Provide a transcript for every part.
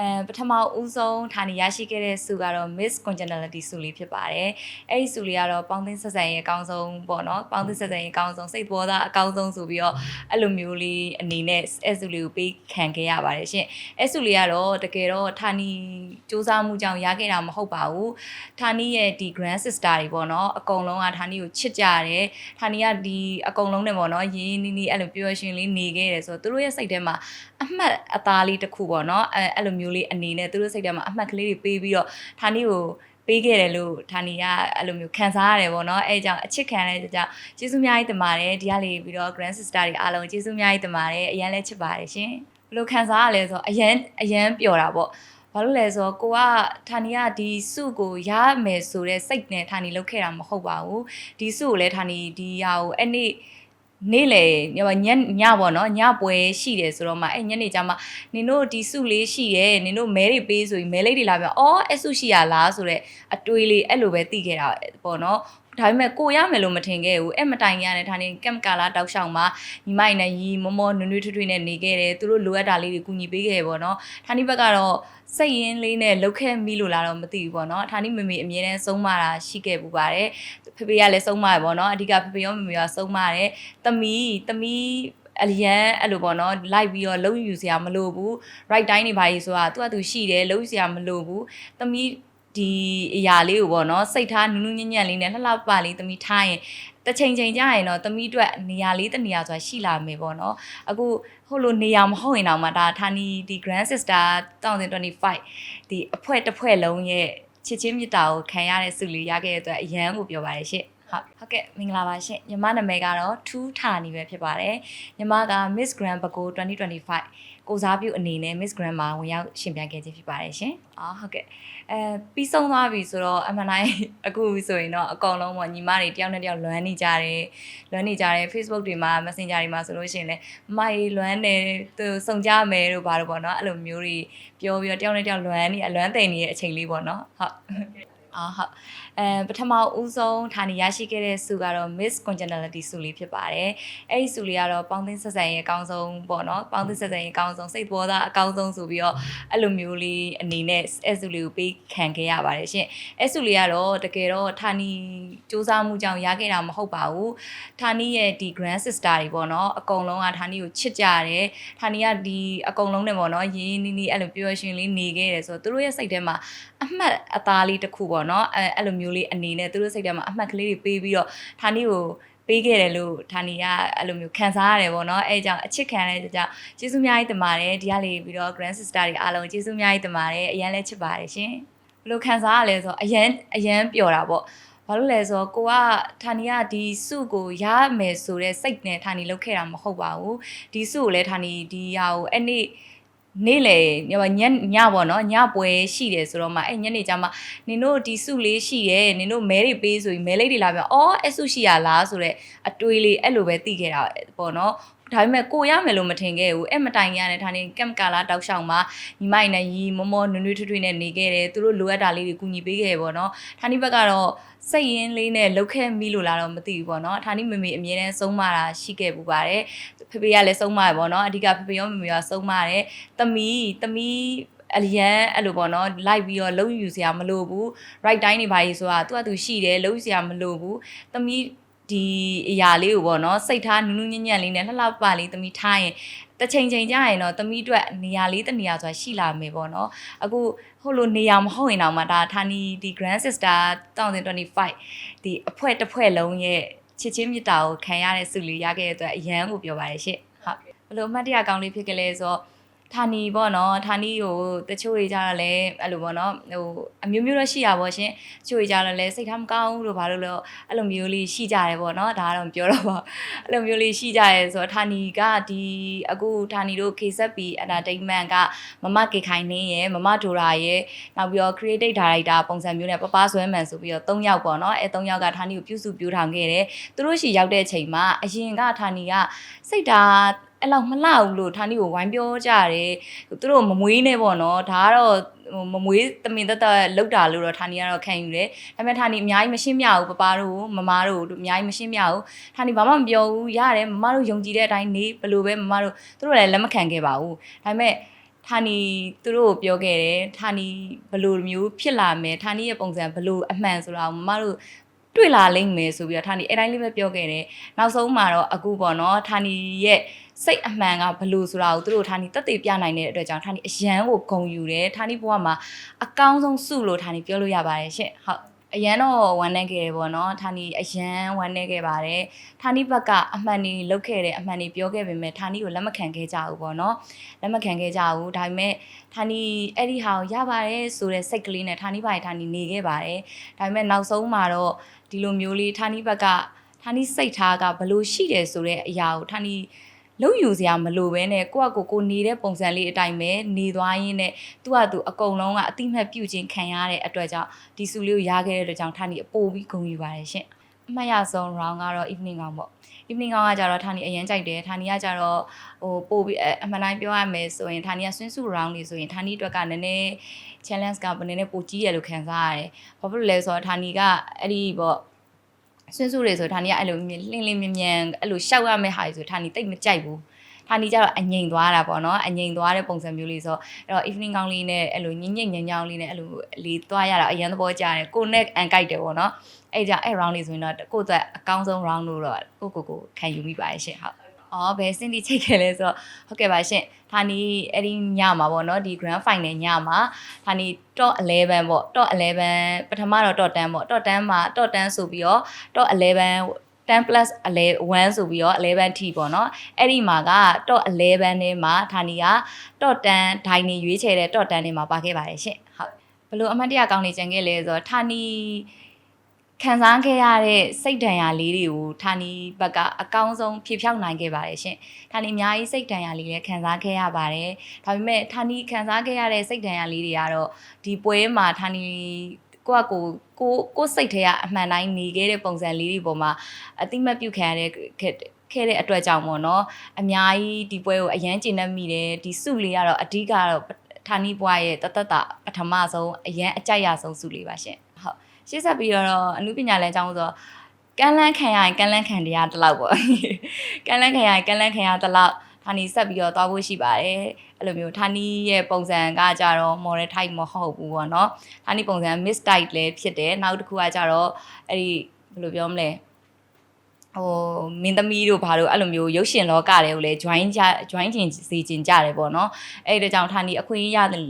အဲပထမဦးဆုံးဌာနေရရှိခဲ့တဲ့ဆုကတော့ Miss Congeniality ဆုလေးဖြစ်ပါတယ်အဲ့ဒီဆုလေးကတော့ပေါင်းသင်းဆက်ဆံရေးအကောင်းဆုံးပေါ့နော်ပေါင်းသင်းဆက်ဆံရေးအကောင်းဆုံးစိတ်ပေါ်သားအကောင်းဆုံးဆိုပြီးတော့အဲ့လိုမျိုးလေးအနေနဲ့အဲ့ဆုလေးကိုပေးခံခဲ့ရပါတယ်ရှင်အဲ့ဆုလေးကတော့တကယ်တော့ဌာနီစူးစမ်းမှုကြောင့်ရခဲ့တာမဟုတ်ပါဘူးဌာနီရဲ့ဒီ grand sister တွေပေါ့နော်အကုန်လုံးကဌာနီကိုချစ်ကြတယ်ဌာနီကဒီအကုန်လုံးနဲ့ပေါ့နော်ရင်းရင်းနှီးနှီးအဲ့လိုပျော်ရွှင်လေးနေခဲ့တယ်ဆိုတော့သူတို့ရဲ့စိတ်ထဲမှာအမှတ်အသားလေးတစ်ခုပေါ့နော်အဲအဲ့လိုမျိုးလေးအနေနဲ့သူတို့စိတ်ထဲမှာအမှတ်ကလေးတွေပေးပြီးတော့ဌာနီကိုပေးခဲ့တယ်လို့ဌာနီကအဲ့လိုမျိုးခံစားရတယ်ပေါ့နော်အဲကြောင့်အချစ်ခံတဲ့ကြောင့်ကျေးဇူးအများကြီးတင်ပါတယ်ဒီကလေးပြီးတော့ grand sister တွေအားလုံးကျေးဇူးအများကြီးတင်ပါတယ်အရင်လည်းချစ်ပါတယ်ရှင်ဘယ်လိုခံစားရလဲဆိုတော့အရန်အရန်ပျော်တာပေါ့ဘာလို့လဲဆိုတော့ကိုကဌာနီကဒီစုကိုရမယ်ဆိုတဲ့စိတ်နဲ့ဌာနီလုပ်ခဲ့တာမဟုတ်ပါဘူးဒီစုကိုလည်းဌာနီဒီဟာကိုအဲ့နေ့ နေ့လေညညညပေါ့နော်ညပွဲရှိတယ်ဆိုတော့မှအဲ့ညနေကျမှနင်တို့ဒီစုလေးရှိတယ်နင်တို့မဲတွေပေးဆိုရင်မဲလေးတွေလာပြန်အော်အဲ့စုရှိရလားဆိုတော့အတွေးလေးအဲ့လိုပဲသိခဲ့တာပေါ့နော်ဒါပေမဲ့ကိုရမယ်လို့မထင်ခဲ့ဘူးအဲ့မတိုင်ရတဲ့ဒါနေကမ်ကာလာတောက်ရှောင်းမှာညီမနဲ့ရီမမောနွနွထွေးထွေးနဲ့နေခဲ့တယ်သူတို့လိုအပ်တာလေးတွေကူညီပေးခဲ့တယ်ပေါ့နော်ဌာနိဘက်ကတော့စိတ်ရင်းလေးနဲ့လှုပ်ခဲမိလို့လာတော့မသိဘူးပေါ့နော်ဌာနိမမေအမြဲတမ်းဆုံးမတာရှိခဲ့ပူပါတယ် ဖေဖေကလည်းဆုံးမရပေါ့နော်အဓိကဖေဖေရောမမေရောဆုံးမတယ်တမီးတမီးအလျန်အဲ့လိုပေါ့နော်လိုက်ပြီးတော့လုံးယူစရာမလိုဘူး right တိုင်းနေပါကြီးဆိုတာသူကသူရှိတယ်လုံးယူစရာမလိုဘူးတမီးဒီအရာလေးကိုပေါ့နော်စိတ်ထားနူးနူးညံ့ညံ့လေးနဲ့လှလှပပလေးတမီထားရင်တစ်ချိန်ချိန်ကြရင်တော့တမီအတွက်နေရာလေးတစ်နေရာဆိုတာရှိလာမယ်ပေါ့နော်အခုဟိုလိုနေရာမဟုတ်ရင်တော့မှဒါဌာနီဒီ Grand Sister 2025ဒီအဖွဲတစ်ဖွဲ့လုံးရဲ့ ချစ်ချင်းမြတ်တာကိုခံရတဲ့ဆုလေးရခဲ့တဲ့အတွက်အရန်ကိုပြောပါတယ်ရှင့်ဟုတ်ဟုတ်ကဲ့မင်္ဂလာပါရှင်ညီမနာမည်ကတော့2ဌာနီပဲဖြစ်ပါတယ်ညီမက Miss Grand Bago 2025 ကိုစားပြုအနေနဲ့ Miss Grand မှာဝင်ရောက်ရှင်ပြိုင်ခဲ့ခြင်းဖြစ်ပါတယ်ရှင်အော်ဟုတ်ကဲ့အဲပြီးဆုံးသွားပြီဆိုတော့အမှန်တိုင်းအခုဆိုရင်တော့အကောင်လုံးပေါ့ညီမတွေတယောက်နဲ့တယောက်လွမ်းနေကြတယ်လွမ်းနေကြတယ် Facebook တွေမှာ Messenger တွေမှာဆိုလို့ရှိရင်လည်းမိုင်လွမ်းနေသူစုံကြမယ်လို့ပါတော့ပေါ့နော်အဲ့လိုမျိုးတွေပြောပြီးတော့တယောက်နဲ့တယောက်လွမ်းနေအလွမ်းသိမ့်နေတဲ့အချိန်လေးပေါ့နော်ဟုတ်အာဟုတ် အဲပထမဦးဆုံးဌာနေရရှိခဲ့တဲ့ဆုကတော့ Miss Congeniality ဆုလေးဖြစ်ပါတယ်။အဲ့ဒီဆုလေးကတော့ပေါင်းသင်းဆက်ဆံရေးအကောင်းဆုံးပေါ့နော်။ပေါင်းသင်းဆက်ဆံရေးအကောင်းဆုံးစိတ်ပေါ်သားအကောင်းဆုံးဆိုပြီးတော့အဲ့လိုမျိုးလေးအနေနဲ့အဲ့ဆုလေးကိုပေးခံခဲ့ရပါတယ်ရှင်။အဲ့ဆုလေးကတော့တကယ်တော့ဌာနီစူးစမ်းမှုကြောင့်ရခဲ့တာမဟုတ်ပါဘူး။ဌာနီရဲ့ဒီ grand sister တွေပေါ့နော်။အကုန်လုံးကဌာနီကိုချစ်ကြတယ်။ဌာနီကဒီအကုန်လုံးနဲ့ပေါ့နော်။ရင်းရင်းနှီးနှီးအဲ့လိုပျော်ရွှင်လေးနေခဲ့တယ်ဆိုတော့သူတို့ရဲ့စိတ်ထဲမှာအမှတ်အသားလေးတစ်ခုပေါ့နော်အဲအဲ့လိုမျိုးလေးအနေနဲ့သူတို့စိတ်ထဲမှာအမှတ်ကလေးတွေပေးပြီးတော့ဌာနီကိုပေးခဲ့တယ်လို့ဌာနီကအဲ့လိုမျိုးခံစားရတယ်ပေါ့နော်အဲကြောင့်အချစ်ခံတဲ့ကြောင့်ကျေးဇူးအများကြီးတင်ပါတယ်ဒီကလေးပြီးတော့ grand sister တွေအားလုံးကျေးဇူးအများကြီးတင်ပါတယ်အရင်လည်းချစ်ပါတယ်ရှင်ဘယ်လိုခံစားရလဲဆိုတော့အရင်အရင်ပျော်တာပေါ့ဘာလို့လဲဆိုတော့ကိုကဌာနီကဒီစုကိုရမယ်ဆိုတဲ့စိတ်နဲ့ဌာနီလုပ်ခဲ့တာမဟုတ်ပါဘူးဒီစုကိုလည်းဌာနီဒီဟာကိုအဲ့နေ့ နေ့လေညညညပေါ့နော်ညပွဲရှိတယ်ဆိုတော့မှအဲ့ညနေကျမှနင်တို့ဒီစုလေးရှိတယ်နင်တို့မဲတွေပေးဆိုရင်မဲလေးတွေလာပြန်အော်အဲ့စုရှိရလားဆိုတော့အတွေးလေးအဲ့လိုပဲသိခဲ့တာပေါ့နော် ဒါပေမဲ့ကိုရမယ်လို့မထင်ခဲ့ဘူးအဲ့မတိုင်ရတဲ့ဒါနေကမ်ကာလာတောက်ရှောင်းမှာညီမနဲ့ရီမမောနွနွထွေးထွေးနဲ့နေခဲ့တယ်သူတို့လိုအပ်တာလေးတွေကူညီပေးခဲ့တယ်ပေါ့နော်ဌာနိဘက်ကတော့စိတ်ရင်းလေးနဲ့လှုပ်ခဲမိလို့လာတော့မသိဘူးပေါ့နော်ဌာနိမမေအမြဲတမ်းဆုံးမတာရှိခဲ့ပူပါတယ်ဖေဖေကလည်းဆုံးမရပေါ့နော်အဓိကဖေဖေရောမမေရောဆုံးမတယ်တမီးတမီးအလျန်အဲ့လိုပေါ့နော် လိုက်ပြီးတော့လုံးယူစရာမလိုဘူး right တိုင်းနေပါကြီးဆိုတာသူကသူရှိတယ်လုံးယူစရာမလိုဘူးတမီး ဒီအရာလေးကိုပေါ့နော်စိတ်ထားနူးနူးညံ့ညံ့လေးနဲ့လှလှပပလေးသမီးထားရင်တစ်ချိန်ချိန်ကြရင်တော့သမီးအတွက်နေရာလေးတစ်နေရာဆိုတာရှိလာမယ်ပေါ့နော်အခုဟိုလိုနေရာမဟုတ်ရင်တော့မှဒါဌာနီဒီ Grand Sister 2025ဒီအဖွဲတစ်ဖွဲ့လုံးရဲ့ချစ်ချင်းမြတ်တာကိုခံရတဲ့ဆုလေးရခဲ့တဲ့အတွက်အရန်ကိုပြောပါတယ်ရှင့်ဟုတ်ဘယ်လိုအမှတ်တရကောင်းလေးဖြစ်ကြလဲဆိုတော့ ဌာနီပေါ့နော်ဌာနီကိုတချို့တွေကြတော့လဲအဲ့လိုပေါ့နော်ဟိုအမျိုးမျိုးတော့ရှိရပါရှင်တချို့တွေကြတော့လဲစိတ်ထားမကောင်းဘူးလို့ဘာလို့လဲအဲ့လိုမျိုးလေးရှိကြတယ်ပေါ့နော်ဒါကတော့ပြောတော့ပါအဲ့လိုမျိုးလေးရှိကြရဲဆိုတော့ဌာနီကဒီအခုဌာနီတို့ KZP Entertainment ကမမကေခိုင်နေရယ်မမဒိုရာရယ်နောက်ပြီးတော့ Creative Director ပုံစံမျိုးနဲ့ပပဆွဲမှန်ဆိုပြီးတော့၃ယောက်ပေါ့နော်အဲ၃ယောက်ကဌာနီကိုပြုစုပြောထောင်ခဲ့တယ်သူတို့ရှိရောက်တဲ့အချိန်မှာအရင်ကဌာနီကစိတ်ဓာတ် အဲ့လောက်မလှဘူးလို့ဌာနီကိုဝိုင်းပြောကြတယ်သူတို့မမွေးနဲ့ပေါ့နော်ဒါကတော့မမွေးတမင်သက်သက်လောက်တာလို့တော့ဌာနီကတော့ခံယူတယ်ဒါပေမဲ့ဌာနီအများကြီးမရှင်းပြဘူးပပတို့မမတို့အများကြီးမရှင်းပြဘူးဌာနီဘာမှမပြောဘူးရတယ်မမတို့ယုံကြည်တဲ့အတိုင်းနေဘယ်လိုပဲမမတို့သူတို့လည်းလက်မခံခဲ့ပါဘူးဒါပေမဲ့ဌာနီသူတို့ကိုပြောခဲ့တယ်ဌာနီဘယ်လိုမျိုးဖြစ်လာမယ်ဌာနီရဲ့ပုံစံဘယ်လိုအမှန်ဆိုတာကိုမမတို့တွေ့လာလိမ့်မယ်ဆိုပြီးတော့ဌာနီအဲ့တိုင်းလေးပဲပြောခဲ့တယ်နောက်ဆုံးမှာတော့အခုပေါ့နော်ဌာနီရဲ့ စိတ်အမှန်ကဘယ်လိုဆိုတာကိုသူတို့ဌာနီတက်သေးပြနိုင်တဲ့အတွက်ကြောင့်ဌာနီအရန်ကိုဂုံယူတယ်ဌာနီဘဝမှာအကောင်းဆုံးစုလို့ဌာနီပြောလို့ရပါတယ်ရှင့်ဟုတ်အရန်တော့ဝမ်းနေခဲ့တယ်ပေါ့နော်ဌာနီအရန်ဝမ်းနေခဲ့ပါတယ်ဌာနီဘက်ကအမှန်တွေလုပ်ခဲ့တယ်အမှန်တွေပြောခဲ့ပေမဲ့ဌာနီကိုလက်မခံခဲ့ကြဘူးပေါ့နော်လက်မခံခဲ့ကြဘူးဒါပေမဲ့ဌာနီအဲ့ဒီဟာကိုရပါတယ်ဆိုတဲ့စိတ်ကလေးနဲ့ဌာနီဘာဌာနီနေခဲ့ပါတယ်ဒါပေမဲ့နောက်ဆုံးမှာတော့ဒီလိုမျိုးလေးဌာနီဘက်ကဌာနီစိတ်ထားကဘလို့ရှိတယ်ဆိုတဲ့အရာကိုဌာနီ လုံးယူစရာမလိုပဲနဲ့ကိုယ့်အကိုကိုနေတဲ့ပုံစံလေးအတိုင်းပဲနေသွားရင်းနဲ့သူ့ဟာသူအကုန်လုံးကအတိမတ်ပြုတ်ခြင်းခံရတဲ့အတွက်ကြောင့်ဒီစုလေးကိုရခဲ့တဲ့အတွက်ကြောင့်ဌာနီအပိုးပြီးဂုဏ်ယူပါတယ်ရှင်အမှတ်ရဆုံး round ကတော့ evening ကောင်ပေါ့ evening ကောင်ကကြတော့ဌာနီအရင်ကြိုက်တယ်ဌာနီကကြတော့ဟိုပို့ပြီးအမှန်တိုင်းပြောရမယ်ဆိုရင်ဌာနီကဆွင်းစု round နေဆိုရင်ဌာနီအတွက်ကနည်းနည်း challenge ကနည်းနည်းပိုကြီးရလို့ခံစားရတယ်ဘာဖြစ်လို့လဲဆိုတော့ဌာနီကအဲ့ဒီပေါ့ ဆွင်းစုတွေဆိုဌာနီကအဲ့လိုလင်းလင်းမြ мян အဲ့လိုရှောက်ရမယ့်ဟာတွေဆိုဌာနီတိတ်မကြိုက်ဘူးဌာနီကျတော့အငိမ်သွားတာပေါ့နော်အငိမ်သွားတဲ့ပုံစံမျိုးလေးဆိုအဲ့တော့ evening ကောင်းလေးနဲ့အဲ့လိုညင်ညင်ညင်ညောင်းလေးနဲ့အဲ့လိုလေးသွားရတာအရင်သဘောကျတယ်ကိုနဲ့အန်ကြိုက်တယ်ပေါ့နော်အဲ့ကြအဲ့ round လေးဆိုရင်တော့ကိုယ့်အတွက်အကောင်းဆုံး round လို့တော့ကိုကိုကိုခံယူမိပါတယ်ရှင့်ဟုတ် အော်ဘယ်စင်တီချိတ်ခဲ့လဲဆိုတော့ဟုတ်ကဲ့ပါရှင်ဌာနီအဲ့ဒီညမှာပေါ့နော်ဒီ grand final ညမှာဌာနီ top 11ပေါ့ top 11ပထမတော့ top 10ပေါ့ top 10မှာ top 10ဆိုပြီးတော့ top 11 10 plus 1ဆိုပြီးတော့11 t ပေါ့နော်အဲ့ဒီမှာက top 11ထဲမှာဌာနီက top 10ဒိုင်နေရွေးချယ်တဲ့ top 10ထဲမှာပါခဲ့ပါတယ်ရှင်ဟုတ်ဘလို့အမှတ်တရကောင်းနေကြံခဲ့လဲဆိုတော့ဌာနီ ခံစားခဲ့ရတဲ့စိတ်ဒဏ်ရာလေးတွေကိုဌာနီဘက်ကအကောင်းဆုံးဖြေဖြောက်နိုင်ခဲ့ပါတယ်ရှင်ဌာနီအများကြီးစိတ်ဒဏ်ရာလေးလည်းခံစားခဲ့ရပါတယ်ဒါပေမဲ့ဌာနီခံစားခဲ့ရတဲ့စိတ်ဒဏ်ရာလေးတွေကတော့ဒီပွဲမှာဌာနီကိုကကိုကိုကိုစိတ်ထဲကအမှန်တိုင်းနေခဲ့တဲ့ပုံစံလေးတွေပေါ်မှာအတိမတ်ပြုခံရတဲ့ခဲ့တဲ့အတွက်ကြောင့်ပေါ့နော်အများကြီးဒီပွဲကိုအရန်ကျင့်တတ်မိတယ်ဒီစုလေးကတော့အဓိကတော့ဌာနီဘွားရဲ့တသက်တာပထမဆုံးအရန်အကြိုက်ရဆုံးစုလေးပါရှင် ဟုတ်ရှေ့ဆက်ပြီးတော့အမှုပညာလမ်းကျောင်းဆိုတော့ကန်းလန်းခံရရင်ကန်းလန်းခံတရားတစ်လောက်ပေါ့ကန်းလန်းခံရရင်ကန်းလန်းခံရတစ်လောက်ဌာနီဆက်ပြီးတော့သွားဖို့ရှိပါတယ်အဲ့လိုမျိုးဌာနီရဲ့ပုံစံကကြတော့ model type မဟုတ်ဘူးပေါ့နော်ဌာနီပုံစံ miss type လည်းဖြစ်တယ်နောက်တစ်ခုကကြတော့အဲ့ဒီဘယ်လိုပြောမလဲဟိုမင်းသမီးတို့ဘာလို့အဲ့လိုမျိုးရုပ်ရှင်လောကတွေကိုလည်း join ကြ join ကျင်စီကျင်ကြတယ်ပေါ့နော်အဲ့ဒီကြောင့်ဌာနီအခွင့်အရေးရတယ်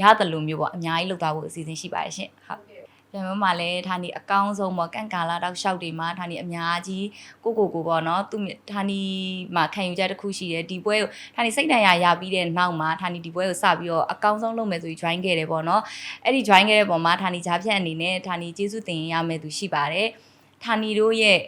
ရတယ်လို့မျိုးပေါ့အများကြီးလုပ်သွားဖို့အစီအစဉ်ရှိပါတယ်ရှင်ဟုတ် ပြန်မမှာလဲဌာနီအကောင်းဆုံးပေါ့ကန့်ကာလာတောက်လျှောက်တွေမှာဌာနီအများကြီးကိုကိုကိုပေါ့နော်သူဌာနီမှာခံယူချက်တစ်ခုရှိတယ်ဒီပွဲကိုဌာနီစိတ်တန်ရာရပြီးတဲ့နောက်မှာဌာနီဒီပွဲကိုစပြီးတော့အကောင်းဆုံးလုပ်မယ်ဆိုပြီး join ခဲ့တယ်ပေါ့နော်အဲ့ဒီ join ခဲ့တဲ့ပုံမှာဌာနီကြားဖြတ်အနေနဲ့ဌာနီကျေးဇူးတင်ရမယ်သူရှိပါတယ်ဌာနီတို့ရဲ့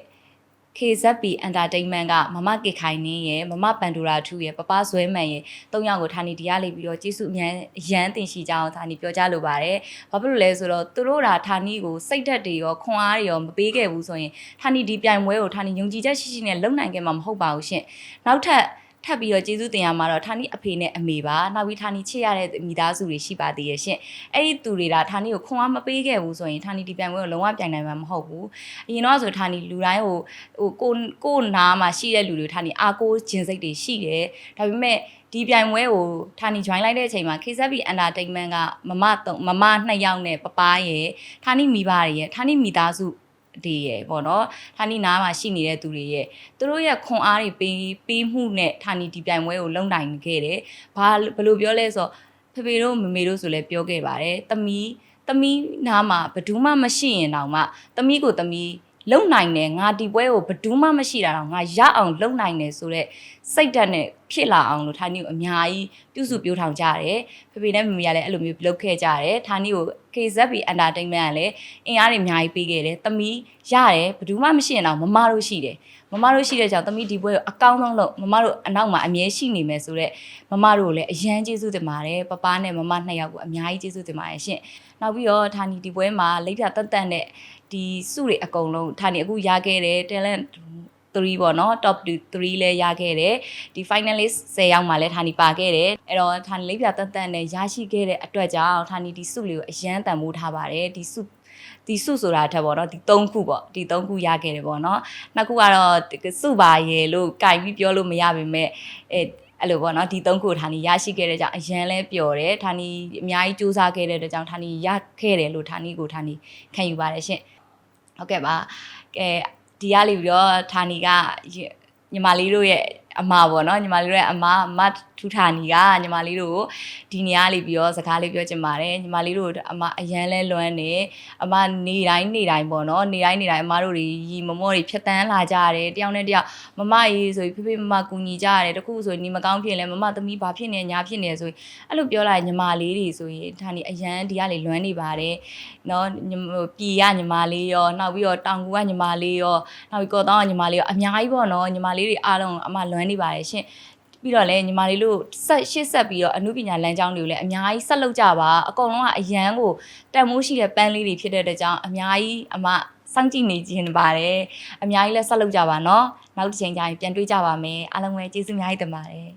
KZB Entertainment ကမမကေခိုင်နင်းရဲ့မမပန်ဒူရာထူရဲ့ပပဇွဲမှန်ရဲ့သုံးယောက်ကိုဌာနီတရားလေးပြီးတော့ကျေးဇူးအများရန်တင်ရှိကြအောင်ဌာနီပြောကြလိုပါတယ်။ဘာဖြစ်လို့လဲဆိုတော့သူတို့ဒါဌာနီကိုစိတ်ဓာတ်တွေရောခွန်အားတွေရောမပေးခဲ့ဘူးဆိုရင်ဌာနီဒီပြိုင်ပွဲကိုဌာနီယုံကြည်ချက်ရှိရှိနဲ့လုံနိုင်ခဲ့မှာမဟုတ်ပါဘူးရှင်။နောက်ထပ် ထပ်ပြီးတော့ကျေးဇူးတင်ရမှာတော့ဌာနီအဖေနဲ့အမေပါနောက်ပြီးဌာနီချစ်ရတဲ့မိသားစုတွေရှိပါသေးရဲ့ရှင်အဲ့ဒီသူတွေဒါဌာနီကိုခွန်အားမပေးခဲ့ဘူးဆိုရင်ဌာနီဒီပြိုင်ပွဲကိုလုံးဝပြိုင်နိုင်မှာမဟုတ်ဘူးအရင်တော့ဆိုဌာနီလူတိုင်းဟိုဟိုကိုကိုနားမှာရှိတဲ့လူတွေဌာနီအားကိုးခြင်းစိတ်တွေရှိတယ်ဒါပေမဲ့ဒီပြိုင်ပွဲကိုဌာနီ join လိုက်တဲ့အချိန်မှာ KZB Entertainment ကမမသုံးမမနှစ်ယောက်နဲ့ပပားရဲ့ဌာနီမိဘတွေရဲ့ဌာနီမိသားစု တွေရဲ့ပေါ့နော်ဌာနီနားမှာရှိနေတဲ့သူတွေရဲ့သူတို့ရဲ့ခွန်အားတွေပေးပေးမှုနဲ့ဌာနီဒီပြိုင်ပွဲကိုလုံနိုင်ခဲ့တယ်ဘာဘယ်လိုပြောလဲဆိုတော့ဖေဖေတို့မမေတို့ဆိုလဲပြောခဲ့ပါတယ်သမီးသမီးနားမှာဘယ်သူမှမရှိရင်တောင်မှသမီးကိုသမီး လုံနိုင်တယ်ငါဒီပွဲကိုဘယ်သူမှမရှိတာတော့ငါရအောင်လုံနိုင်တယ်ဆိုတော့စိတ်ဓာတ်နဲ့ဖြစ်လာအောင်လို့ဌာနီကိုအများကြီးပြုစုပြောထောင်ကြတယ်ဖေဖေနဲ့မမေကလည်းအဲ့လိုမျိုးလုပ်ခဲ့ကြတယ်ဌာနီကို KZB Entertainment ကလည်းအင်အားတွေအများကြီးပေးခဲ့တယ်သမီးရတယ်ဘယ်သူမှမရှိရင်တော့မမတို့ရှိတယ်မမတို့ရှိတဲ့ကြောင့်သမီးဒီပွဲကိုအကောင်းဆုံးလုပ်မမတို့အနောက်မှာအမြဲရှိနေမယ်ဆိုတော့မမတို့ကိုလည်းအရန်ကျေးဇူးတင်ပါတယ်ပပနဲ့မမနှစ်ယောက်ကိုအများကြီးကျေးဇူးတင်ပါတယ်ရှင်နောက်ပြီးတော့ဌာနီဒီပွဲမှာလိပ်ပြတက်တက်နဲ့ ဒီစုတွေအကုန်လုံးဌာနီအခုရခဲ့တယ် talent 3ပေါ့နော် top 3လဲရခဲ့တယ်ဒီ finalist 10ယောက်မှလဲဌာနီပါခဲ့တယ်အဲ့တော့ဌာနီလေးပြတက်တက်နဲ့ရရှိခဲ့တဲ့အတွက်ကြောင့်ဌာနီဒီစုလေးကိုအရန်တန်ဖိုးထားပါတယ်ဒီစုဒီစုဆိုတာထက်ပေါ့နော်ဒီ၃ခုပေါ့ဒီ၃ခုရခဲ့တယ်ပေါ့နော်နှစ်ခုကတော့စုပါရေလို့ကြိုက်ပြီးပြောလို့မရပါပဲအဲ အဲ့လိုပေါ့နော်ဒီသုံးခုဌာနီရရှိခဲ့တဲ့ကြောင့်အရန်လဲပျော်တယ်ဌာနီအများကြီးစူးစမ်းခဲ့တဲ့အတွက်ကြောင့်ဌာနီရခဲ့တယ်လို့ဌာနီကိုဌာနီခံယူပါတယ်ရှင်ဟုတ်ကဲ့ပါကဲဒီကလေးပြီးတော့ဌာနီကညီမလေးတို့ရဲ့ အမပေါ့နော်ညီမလေးတို့ရဲ့အမအမထူထာနီကညီမလေးတို့ဒီနေရာလေးပြီးတော့စကားလေးပြောချင်ပါတယ်ညီမလေးတို့အမအရန်လဲလွမ်းနေအမနေတိုင်းနေတိုင်းပေါ့နော်နေတိုင်းနေတိုင်းအမတို့တွေရီမမောတွေဖြတ်တန်းလာကြရတယ်တယောက်နဲ့တယောက်မမရေးဆိုပြီးဖေဖေမမကူညီကြရတယ်တခုဆိုညီမကောင်းဖြစ်လဲမမသမီးဘာဖြစ်နေညာဖြစ်နေဆိုအဲ့လိုပြောလိုက်ညီမလေးတွေဆိုရင်ဒါနေအရန်ဒီကလေလွမ်းနေပါတယ်နော်ပြည်ကညီမလေးရောနောက်ပြီးတော့တောင်ကူကညီမလေးရောနောက်ပြီးကော့တောင်ကညီမလေးရောအများကြီးပေါ့နော်ညီမလေးတွေအားလုံးအမလွမ်းမ်းနေပါတယ်ရှင်ပြီးတော့လည်းညီမလေးတို့ဆက်ရှစ်ဆက်ပြီးတော့အမှုပညာလမ်းကြောင်းတွေကိုလည်းအများကြီးဆက်လုပ်ကြပါအကုန်လုံးကအရန်ကိုတန်မိုးရှိတဲ့ပန်းလေးတွေဖြစ်တဲ့အတွက်ကြောင့်အများကြီးအမစောင့်ကြည့်နေခြင်းပါတယ်အများကြီးလည်းဆက်လုပ်ကြပါနော်နောက်တစ်ချိန်ကျရင်ပြန်တွေ့ကြပါမယ်အားလုံးပဲကျေးဇူးအများကြီးတင်ပါတယ်